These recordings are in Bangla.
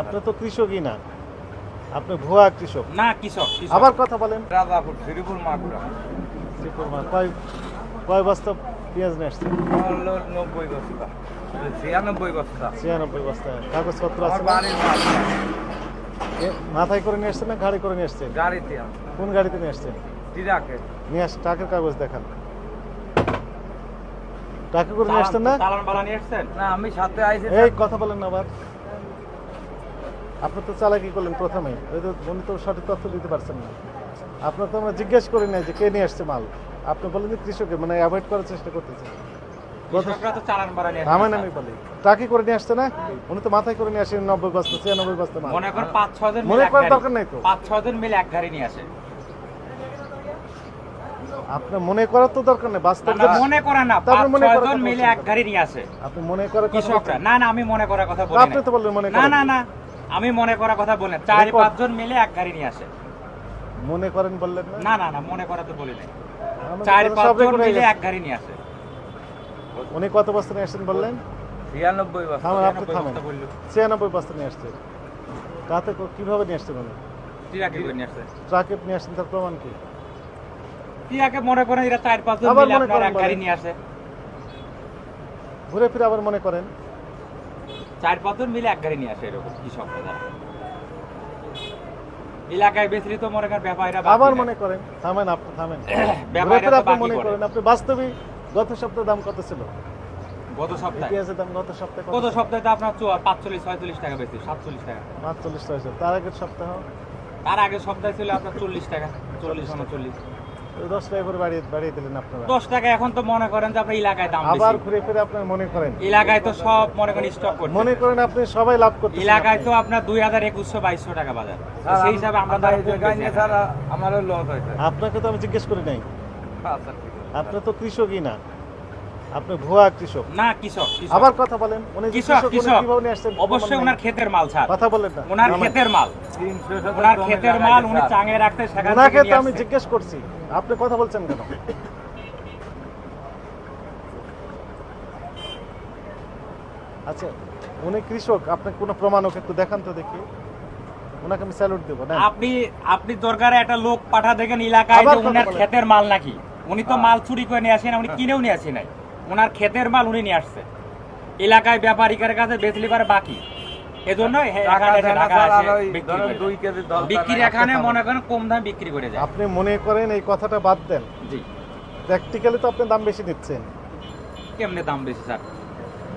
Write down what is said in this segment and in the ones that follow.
আপনি তো কৃষকই না। আপনি ভুয়া কৃষক। না কৃষক। আবার কথা বলেন। রাজাপুর শ্রীপুর মাগুরা। ত্রিপুর মাল। কয় কয় বস্তা পেঁয়াজ নিয়ে আসছেন? হলো নব্বই বস্তা। ছিয়ানব্বই বস্তা। ছিয়ানব্বই বস্তা। কাগজপত্র আছে মাথায় করে নিয়ে আসছেন না গাড়ি করে নিয়ে আসছেন? গাড়িতে কোন গাড়িতে নিয়ে দিদাকে নিয়ে আস টাকার কাগজ দেখান। টাকা করে নিয়ে আসছেন না? চালান বালা নিয়ে আসছেন? না আমি সাথে আইছি এই কথা বলেন না আবার। আপনি তো চালাকি করলেন প্রথমেই ওই তো উনি তো সঠিক তথ্য দিতে পারছেন না। আপনার তো আমরা জিজ্ঞেস করি নাই যে কে নিয়ে আসছে মাল। আপনি বলেন যে কৃষকের মানে অ্যাভয়েড করার চেষ্টা করতেছেন আমার আসছে বলি। টাকি করে নিয়ে আসছে না? উনি তো মাথায় করে নিয়ে আসেন নব্বই বস্তা ছিয়ানব্বই বস্তা মনে করেন পাঁচ ছয় জন মনে করার দরকার নাই তো। পাঁচ ছয় জন মিলে এক গাড়ি নিয়ে আসে। আপনার মনে করার তো দরকার নেই বাস্তব না, না, মনে করে না তারপর মনে ছয় করার জন কথা মিলে এক গাড়ি নিয়ে আসে। আপনি মনে করার কথা না না আমি মনে করার কথা বলি আপনি তো বললেন মনে না না না। আমি মনে করার কথা বলি না। চার রেকর্ড। পাঁচ জন মিলে এক গাড়ি নিয়ে আসে। মনে করেন বললেন না? না না মনে করা তো বলি নাই। চার কথা পাঁচ সব জন record হয়ে মিলে এক গাড়ি নিয়ে আসে। উনি কত বস্তা নিয়ে আসছেন বললেন? ছিয়ানব্বই বস্তা। আপনি ছিয়ানব্বই থামেন। ছিয়ানব্বই বস্তা নিয়ে আসছে। তাতে কীভাবে নিয়ে আসছেন উনি? টিরাকে নিয়ে আসে ট্রাকে নিয়ে আসছেন তার প্রমাণ কি? টিরাকে মনে করেন এরা চার পাঁচ জন মিলে আপনার এক গাড়ি নিয়ে আসে। ঘুরে ফিরে আবার মনে করেন। চার পাঁচ জন মিলে এক গাড়ি নিয়ে আসে এরকম কৃষকরা যারা এলাকায় মনে করেন ব্যাপারীরা আবার মনে করেন থামেন আপনি থামেন। ব্যাপারীরা আপনি মনে করেন। আপনি বাস্তবে গত সপ্তাহে দাম কত ছিল? গত সপ্তাহে? দাম গত সপ্তাহে গত সপ্তাহে তো আপনার পাঁচচল্লিশ ছয়চল্লিশ টাকা বেশি সাতচল্লিশ টাকা। পাঁচচল্লিশ হয়েছে তার আগের সপ্তাহ? তার আগের সপ্তাহে ছিল আপনার চল্লিশ টাকা চল্লিশ উনচল্লিশ দশ টাকা করে বাড়িয়ে বাড়িয়ে দিলেন আপনারা। দশ টাকা এখন তো মনে করেন যে আপনার এলাকায় দাম আবার ঘুরে ফিরে আপনার মনে করেন। এলাকায় তো সব মনে করেন স্টক করছে। মনে করেন আপনি সবাই লাভ করতে এলাকায় তো আপনার দুই হাজার একুশশো বাইশশো টাকা বাজার। সেই হিসাবে আমরা আমরা তার এই জায়গায় নিয়ে স্যার আমারও লস হয়েছে। আপনাকে তো আমি জিজ্ঞেস করি নাই। আপনি তো কৃষকই না। আপনি ভুয়া কৃষক। না কৃষক। আবার কথা বলেন। উনি কৃষক কৃষক কীভাবে আসছেন? অবশ্যই ওনার ক্ষেতের মাল ছাড় কথা বলেন না। ওনার। ক্ষেতের মাল। ওনার ক্ষেতের মাল উনি চাঙে রাখতে সেখান ওনাকে তো আমি জিজ্ঞেস করছি। আপনি কথা বলছেন কেন? আচ্ছা উনি কৃষক আপনি কোনো প্রমাণ ওকে একটু দেখান তো দেখি। ওনাকে আমি স্যালুট দেবো না আপনি আপনি দরকারে একটা লোক পাঠা দেখেন এলাকায় যে ক্ষেতের মাল নাকি? উনি তো মাল চুরি করে নিয়ে আসেন উনি কিনেও নিয়ে আসি নাই। ওনার ক্ষেতের মাল উনি নিয়ে আসছে। এলাকায় ব্যাপারীদের কাছে বেচলি বাকি। বিক্রি এখানে মনে করেন কম দামে বিক্রি করে যায় আপনি মনে করেন এই কথাটা বাদ দেন। জি। প্র্যাকটিক্যালি তো আপনি দাম বেশি নিচ্ছেন কেমনে দাম বেশি স্যার?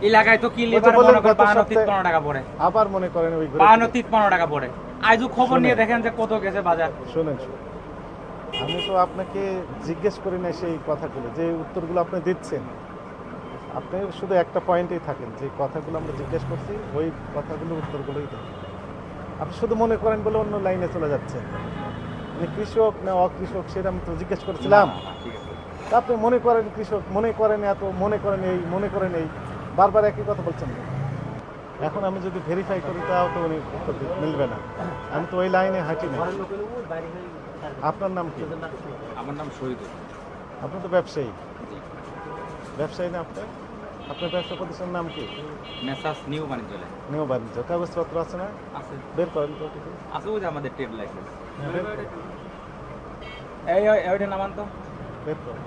এলাকায় তো কিনলে মনে টাকা পড়ে। আবার মনে করেন ওই বাহান্ন। তিপ্পান্ন টাকা পড়ে। আজও খবর নিয়ে দেখেন যে কত গেছে বাজার। শোনেন শুনুন। আমি তো আপনাকে জিজ্ঞেস করি না সেই কথাগুলো যে উত্তরগুলো আপনি দিচ্ছেন। আপনি শুধু একটা পয়েন্টেই থাকেন যে কথাগুলো আমরা জিজ্ঞেস করছি ওই কথাগুলো উত্তরগুলোই দেন। আপনি শুধু মনে করেন বলে অন্য লাইনে চলে যাচ্ছেন। মানে কৃষক না অকৃষক সেটা আমি তো জিজ্ঞেস করেছিলাম। আপনি মনে করেন কৃষক মনে করেন এত মনে করেন এই মনে করেন এই বারবার একই কথা বলছেন? এখন আমি যদি ভেরিফাই করি তাও তো উনি উত্তর মিলবে না। আমি তো ওই লাইনে হাঁটি না আপনার নাম কি? আমার নাম শহীদুল। আপনি তো ব্যবসায়ী। ব্যবসায়ী না আপনার আপনার ব্যবসা প্রতিষ্ঠানের নাম কি? মেসাস নিউ বাণিজ্যালয় নিউ বাণিজ্য। কাগজপত্র আছে না? আছে। বের করেন তো আছে ওই যে আমাদের ট্রেড লাইসেন্স। হ্যাঁ, বের এই ওইটা নামান তো। বের করুন।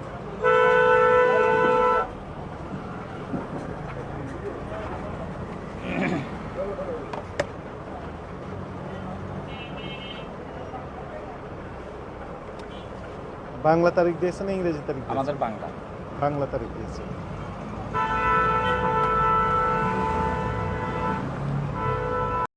বাংলা তারিখ দিয়েছে না ইংরেজি তারিখ আমাদের বাংলা। বাংলা তারিখ দিয়েছে